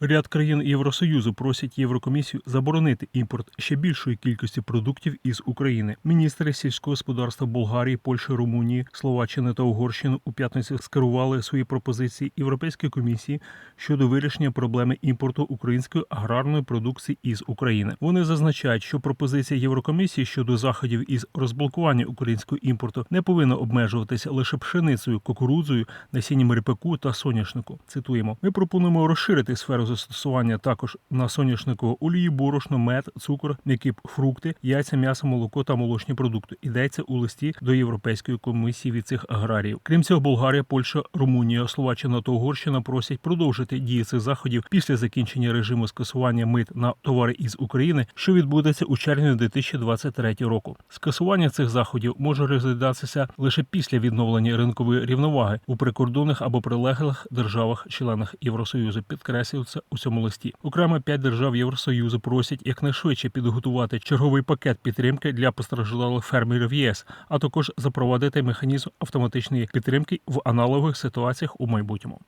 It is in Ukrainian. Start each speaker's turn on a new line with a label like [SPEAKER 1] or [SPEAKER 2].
[SPEAKER 1] Ряд країн Євросоюзу просять Єврокомісію заборонити імпорт ще більшої кількості продуктів із України. Міністри сільського господарства Болгарії, Польщі, Румунії, Словаччини та Угорщини у п'ятницю скерували свої пропозиції Європейській комісії щодо вирішення проблеми імпорту української аграрної продукції із України. Вони зазначають, що пропозиція Єврокомісії щодо заходів із розблокування українського імпорту не повинна обмежуватися лише пшеницею, кукурудзою, насінням ріпаку та соняшнику. Цитуємо: ми пропонуємо розширити сферу застосування також на соняшнику олії, борошно, мед, цукор, м'які фрукти, яйця, м'ясо, молоко та молочні продукти. Йдеться у листі до Європейської комісії від цих аграріїв. Крім цього, Болгарія, Польща, Румунія, Словаччина та Угорщина просять продовжити дії цих заходів після закінчення режиму скасування мит на товари із України, що відбудеться у червні 2023 року. Скасування цих заходів може розглядатися лише після відновлення ринкової рівноваги у прикордонних або прилеглих державах-членах Євросоюзу. Підкреслюється у цьому листі. Окремо п'ять держав Євросоюзу просять якнайшвидше підготувати черговий пакет підтримки для постраждалих фермерів ЄС, а також запровадити механізм автоматичної підтримки в аналогових ситуаціях у майбутньому.